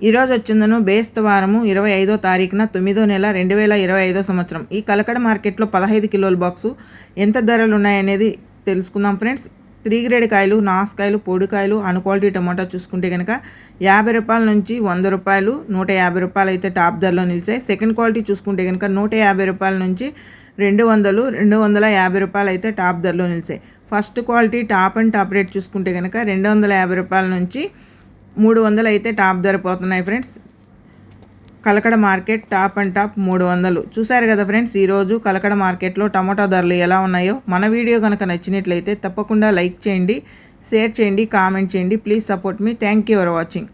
ఈరోజు వచ్చిందను బేస్తవారము ఇరవై ఐదో తారీఖున తొమ్మిదో నెల రెండు వేల ఇరవై ఐదో సంవత్సరం. ఈ కలకడ మార్కెట్లో పదహైదు కిలోల బాక్సు ఎంత ధరలు ఉన్నాయనేది తెలుసుకుందాం ఫ్రెండ్స్. త్రీ గ్రేడ్ కాయలు నాసుకాయలు పొడికాయలు అన్క్వాలిటీ టమాటా చూసుకుంటే కనుక యాభై రూపాయల నుంచి వంద రూపాయలు నూట యాభై రూపాయలు అయితే టాప్ ధరలో నిలిచాయి. సెకండ్ క్వాలిటీ చూసుకుంటే కనుక నూట యాభై రూపాయల నుంచి రెండు వందలు రెండు వందల యాభై రూపాయలు అయితే టాప్ ధరలో నిలిచాయి. First quality top and top rate చూసుకుంటే కనుక రెండు వందల యాభై రూపాయల నుంచి మూడు వందలు అయితే టాప్ ధర పోతున్నాయి friends. Kalakada market top and top మూడు వందలు. చూసారు కదా ఫ్రెండ్స్ ఈరోజు కలకడ మార్కెట్లో టమాటా ధరలు ఎలా ఉన్నాయో. మన వీడియో కనుక నచ్చినట్లయితే తప్పకుండా లైక్ చేయండి షేర్ చేయండి కామెంట్ చేయండి. Please support me. Thank you for watching.